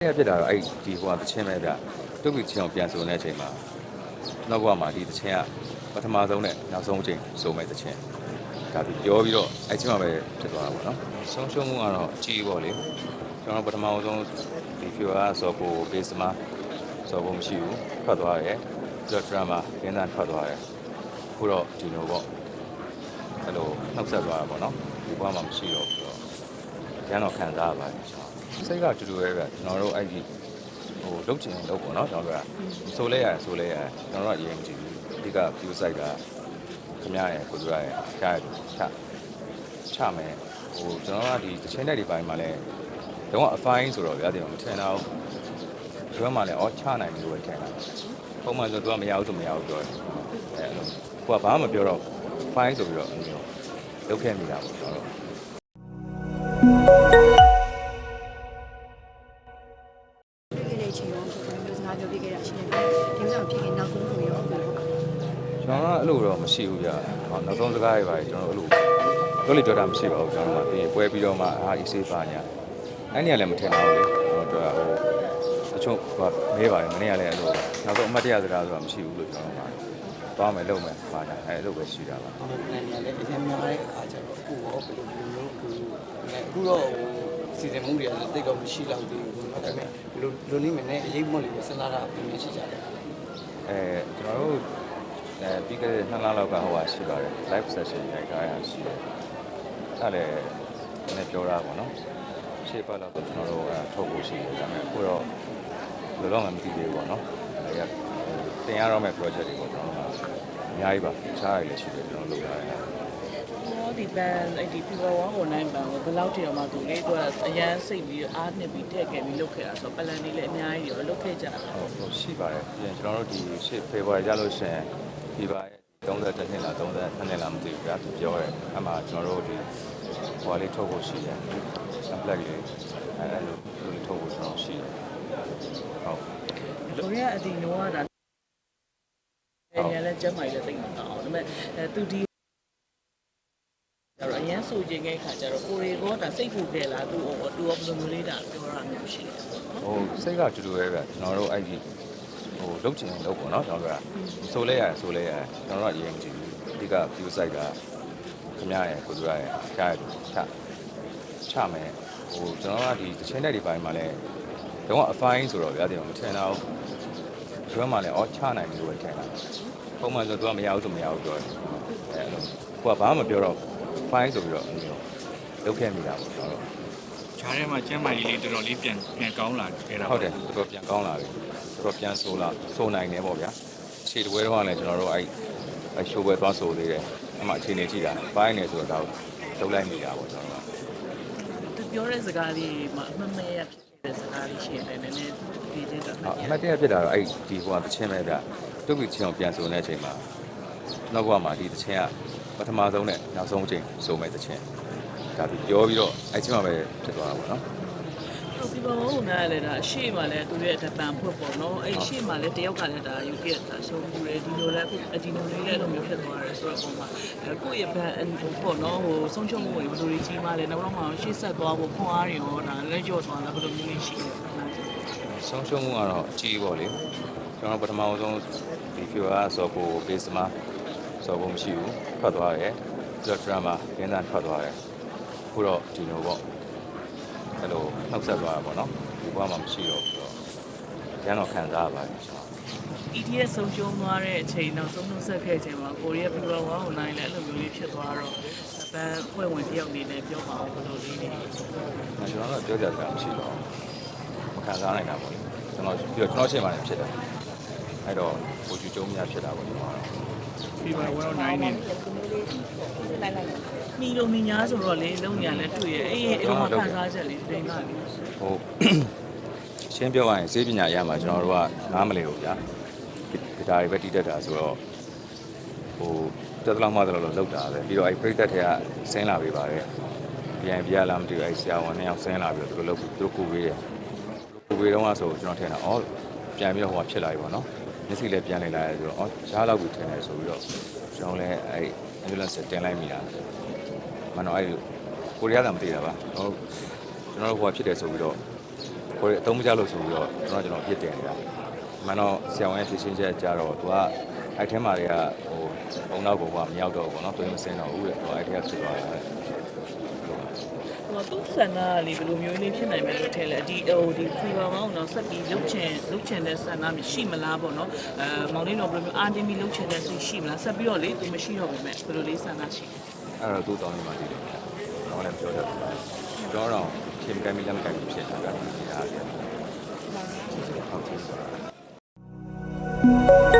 အဲ့ဖြစ်တာတော့အဲ့ဒီဟိုကတချင်းပဲဗျတုတ်ပြီးချင်းအောင်ပြန်ဆိုနေတဲ့အချိန်မှာနောက်ကမှာဒီတချင်းကပထမဆုံးနဲ့နောက်ဆုံးအချိန်ဆိုမဲ့တချင်းဒါပြီးပြောပြီးတော့အဲ့ချင်းမှာပဲဖြစ်သွားတာပေါ့နော်ဆုံးရှုံးမှုကတော့အကြီးပေါ့လေကျွန်တော်ပထမဆုံးဒီ viewer ကစောကို base မှာစောကိုမရှိဘူးထွက်သွားတယ်ပြီးတော့ drama ရင်းသားထွက်သွားတယ်အခုတော့ဒီလိုပေါ့အဲ့လိုနှုတ်ဆက်သွားတာပေါ့နော်ဒီဘဝမှာမရှိတော့ဘူးတော့ကျန်တော့ခံစားရပါတယ်ကျွန်တော် စိတ်ကတူတူပဲဗျကျွန်တော်တို့အဲ့ဒီဟိုလုတ်ချင်လုတ်ပေါ့နော်ကျွန်တော်တို့ကဆိုလဲရတယ်ဆိုလဲရတယ်ကျွန်တော်တို့ကအရင်ကြည့်ဘူးအဓိက view site ကခင်ဗျားရဲ့ကိုကြရရဲ့ရှားရချချမယ်ဟိုကျွန်တော်ကဒီတချင်းတဲ့ဒီပိုင်းမှာလဲတော့အဖိုင်းဆိုတော့ဗျာဒီမှာမထင်တော့ဒီဘက်မှာလဲအော်ချနိုင်ပြီလို့ပဲထင်တာပုံမှန်ဆိုသူကမရဘူးဆိုမရဘူးပြောတယ်အဲအဲ့လိုကိုကဘာမှမပြောတော့ဖိုင်းဆိုပြီးတော့အဲ့လိုလုတ်ခဲ့မိတာပေါ့ကျွန်တော်တို့ ကျွန်တော်ကအဲ့လိုတော့မရှိဘူးဗျဟောနောက်ဆုံးစကားတွေပါကျွန်တော်တို့အဲ့လိုပြောလို့ပြောတာမရှိပါဘူးကျွန်တော်ကပြီးရင်ပွဲပြီးတော့မှအာအီစေးပါညာအဲ့နေရာလည်းမထင်ပါဘူးလေကျွန်တော်တို့ကဟိုတချို့ကမဲပါတယ်မနေ့ကလည်းအဲ့လိုနောက်ဆုံးအမှတ်တရစကားဆိုတာမရှိဘူးလို့ကျွန်တော်ကသွားမယ်လုပ်မယ်ပါညာအဲ့လိုပဲရှိတာပါ။ဒီ plan တွေကလည်းအရင်များတဲ့အခါကျတော့အခုရောဘယ်လိုမျိုးအခုအခုတော့ဟိုစီစဉ်မှုတွေကလည်းတိတ်တော့မရှိတော့သေးဘူး။ဒါပေမဲ့ဘယ်လိုလိုနေမလဲအရေးမွက်လေးပဲစဉ်းစားတာပြင်ပြရှိကြတယ်အဲကျွန်တော်တို့ အဲပြီးခဲ့တဲ့နှစ်လလောက်ကဟိုဟာရှိပါတယ် live session ရိုက်ထားရရှိတယ်အဲ့လည်းနည်းပြောတာပေါ့နော်ရှေ့ပတ်တော့ကျွန်တော်တို့ကထုတ်ဖို့ရှိတယ်ဒါပေမဲ့အခုတော့ဘယ်လိုမှမသိသေးဘူးပေါ့နော်အဲရတင်ရတော့မဲ့ project တွေပေါ့ကျွန်တော်တို့ကအများကြီးပါခြားရည်လည်းရှိတယ်ကျွန်တော်လုပ်ရတယ်ဟောဒီဘန်အဲ့ဒီ fever 1ကို9ဘန်ကိုဘယ်လောက်တည်းမှသူလေးတော့အရန်စိတ်ပြီးအားနှစ်ပြီးထည့်ခဲ့ပြီးလုပ်ခဲ့တာဆိုတော့ပလန်လေးလည်းအများကြီးရောလုပ်ခဲ့ကြတာဟုတ်ဟုတ်ရှိပါတယ်ပြီးရင်ကျွန်တော်တို့ဒီရှေ့ February ရလို့ရှိရင် ဒီပါရဲ့30နှစ်လား32နှစ်လားမသိဘူးဗျာသူပြောတယ်အမှကျွန်တော်တို့ဒီဟိုဟာလေးထုတ်ဖို့ရှိတယ် template လေးအဲအဲ့လိုလိုထုတ်ဖို့ကျွန်တော်ရှိတယ်ဟုတ်ကိုရီးယားအဒီနိုးကဒါအဲ့ရလည်းကျမ်းမာရေးလည်းသိမှာတော့ဒါပေမဲ့အဲသူဒီတော့အရန်ဆိုခြင်းတဲ့ခါကျတော့ကိုရီကောဒါစိတ်ပူခဲ့လားသူ့ဟိုသူရောဘယ်လိုမျိုးလေးဒါပြောရမျိုးရှိတယ်ဟိုစိတ်ကတူတူပဲဗျကျွန်တော်တို့အဲ့ဒီ ဟိုလုတ်ချင်လုတ်ပေါ့နော်ကျွန်တော်တို့ကဆိုလဲရတယ်ဆိုလဲရတယ်ကျွန်တော်တို့ကအရင်ကြည့်ဘူးအဓိက view site ကခင်ဗျားရဲ့ကိုကြရရဲ့ရှားရချချမယ်ဟိုကျွန်တော်ကဒီတချင်းတဲ့ဒီပိုင်းမှာလဲတော့အဖိုင်းဆိုတော့ဗျာဒီမှာမထင်တော့ဒီဘက်မှာလဲအော်ချနိုင်ပြီလို့ပဲထင်တာပုံမှန်ဆိုသူကမရဘူးဆိုမရဘူးပြောတယ်အဲအဲ့လိုကိုကဘာမှမပြောတော့ဖိုင်းဆိုပြီးတော့အဲ့လိုလုတ်ခဲ့မိတာပေါ့ကျွန်တော်တို့ခြားထဲမှာကျမ်းမာရေးလေးတော်တော်လေးပြန်ပြန်ကောင်းလာခဲ့တာဟုတ်တယ်တော်တော်ပြန်ကောင်းလာပြီ တော်တော်ပြန်ဆိုးလာဆိုးနိုင်တယ်ပေါ့ဗျာခြေတပွဲတော့လည်းကျွန်တော်တို့အဲ့အဲ့ရှိုးပွဲသွားဆိုသေးတယ်အမှအခြေအနေကြည့်တာပိုင်းနေဆိုတော့လုံးလိုက်မိတာပေါ့ကျွန်တော်ကသူပြောတဲ့စကားလေးမှာအမှန်မဲ့ရဖြစ်တဲ့စကားလေးရှိတယ်နည်းနည်းဒီတဲ့တော့အမှတ်တရဖြစ်တာတော့အဲ့ဒီဟိုကတချင်းပဲဗျတုတ်ပြီးချင်းအောင်ပြန်ဆိုနေတဲ့အချိန်မှာနောက်ကမှာဒီတချင်းကပထမဆုံးနဲ့နောက်ဆုံးအချိန်ဆိုမဲ့တချင်းဒါပြီးပြောပြီးတော့အဲ့ချင်းမှာပဲဖြစ်သွားတာပေါ့နော် ဟုတ်ပြီဘောဟိုနားလည်းဒါအရှိမှလည်းသူရဲ့အတပံဖွတ်ပေါ့နော်အဲ့အရှိမှလည်းတယောက်ကလည်းဒါယူခဲ့တာဆုံးဘူးလေဒီလိုလည်းအခုအဒီလိုလေးလည်းလိုမျိုးဖြစ်သွားတယ်ဆိုတော့ပုံမှာအဲကိုယ့်ရဲ့ဘန်ဟိုပေါ့နော်ဟိုဆုံးချုံမှုတွေဘယ်လိုတွေကြီးမှလဲနောက်တော့မှရှေ့ဆက်သွားဖို့ခွန်အားတွေရောဒါလက်ကျော်သွားလားဘယ်လိုမျိုးလေးရှိလဲအဲ့ဒါဆိုဆုံးရှုံးမှုကတော့အကြီးပေါ့လေကျွန်တော်ပထမဆုံးဒီ viewer ကစောကို base မှာစောကိုမရှိဘူးထွက်သွားတယ်ပြီးတော့ drama ရင်းသားထွက်သွားတယ်အခုတော့ဒီလိုပေါ့ အဲ့လိုနှုတ်ဆက်သွားတာပေါ့နော်ဒီဘဝမှာမရှိတော့ဘူးတော့ကျန်တော့ခံစားရပါတယ်ကျွန်တော် ETS ဆုံးရှုံးသွားတဲ့အချိန်နောက်ဆုံးနှုတ်ဆက်ခဲ့ချိန်မှာကိုရီးယားပြည်တော်ဝါဟိုနိုင်လည်းအဲ့လိုမျိုးလေးဖြစ်သွားတော့အပန်းဖွဲ့ဝင်တယောက်အနေနဲ့ပြောပါအောင်ဘယ်လိုလေးနေကျွန်တော်တို့ပြောကြတာမရှိတော့ဘူးမခံစားနိုင်တာပေါ့လေကျွန်တော်ပြီးတော့ကျွန်တော်ရှင်းမှလည်းဖြစ်တယ်အဲ့တော့ကိုကျူကျုံများဖြစ်တာပေါ့ကျွန်တော်ကတော့ဒီမှာ109နဲ့ မီလိုမီညာဆိုတော့လေလုံးညာလည်းတွေ့ရအေးအဲ့လိုမှခံစားချက်လေးတင်လာပြီဟိုရှင်းပြောရရင်စေပညာအရမှာကျွန်တော်တို့ကနားမလည်ဘူးဗျာဂီတာတွေပဲတီးတတ်တာဆိုတော့ဟိုတက်တလောက်မှတက်လောက်လောက်တာပဲပြီးတော့အဲ့ပြိသက်တွေကဆင်းလာပေးပါတယ်ပြန်ပြလာမသိဘူးအဲ့ဆရာဝန်နှစ်ယောက်ဆင်းလာပြီးတော့သူတို့လောက်သူတို့ကိုပေးတယ်ကိုပေးတော့ဆိုကျွန်တော်ထင်တာအော်ပြန်ပြီးတော့ဟိုဖြစ်လာပြီပေါ့နော်မျက်စိလည်းပြန်နေလာတယ်ဆိုတော့အော်ရားလောက်ပြီးထင်တယ်ဆိုပြီးတော့ကျွန်တော်လည်းအဲ့ ambulance တင်လိုက်မိတာ မနော်အဲ့ကိုရီးယားကမသိတာပါဟိုကျွန်တော်တို့ဟိုဖြစ်တယ်ဆိုပြီးတော့ကိုယ်အသုံးမချလို့ဆိုပြီးတော့ကျွန်တော်ကျွန်တော်ပြစ်တင်နေတာမှန်တော့ဆရာဝန်ရဲ့ဖြည့်ရှင်းချက်ကြတော့သူကအဲ့ထဲမှာတွေကဟိုဘုံတော့ဘုံကမရောက်တော့ဘူးပေါ့နော်တွင်းမစင်းတော့ဘူးတဲ့သူကအဲ့ထဲကဖြစ်သွားတယ်ဟိုသူဆန္ဒလေးဘယ်လိုမျိုးလေးဖြစ်နိုင်မယ်လို့ထင်လဲဒီဟိုဒီဖီဘာမောင်းတော့ဆက်ပြီးလှုပ်ချင်လှုပ်ချင်တဲ့ဆန္ဒမရှိမလားပေါ့နော်အဲမောင်လေးတော့ဘယ်လိုမျိုးအာတင်းပြီးလှုပ်ချင်တဲ့စိတ်ရှိမလားဆက်ပြီးတော့လေသူမရှိတော့ဘူးမဲ့ဘယ်လိုလေးဆန္ဒရှိလဲ အဲ့တော့သူ့တောင်းနေမှတည်တယ်ကျွန်တော်လည်းပြောတတ်တယ်ကျွန်တော်တော့ခင်ကမ်းမီလက်မကမ်းမီဖြစ်နေတာကဒီအားဟုတ်ကဲ့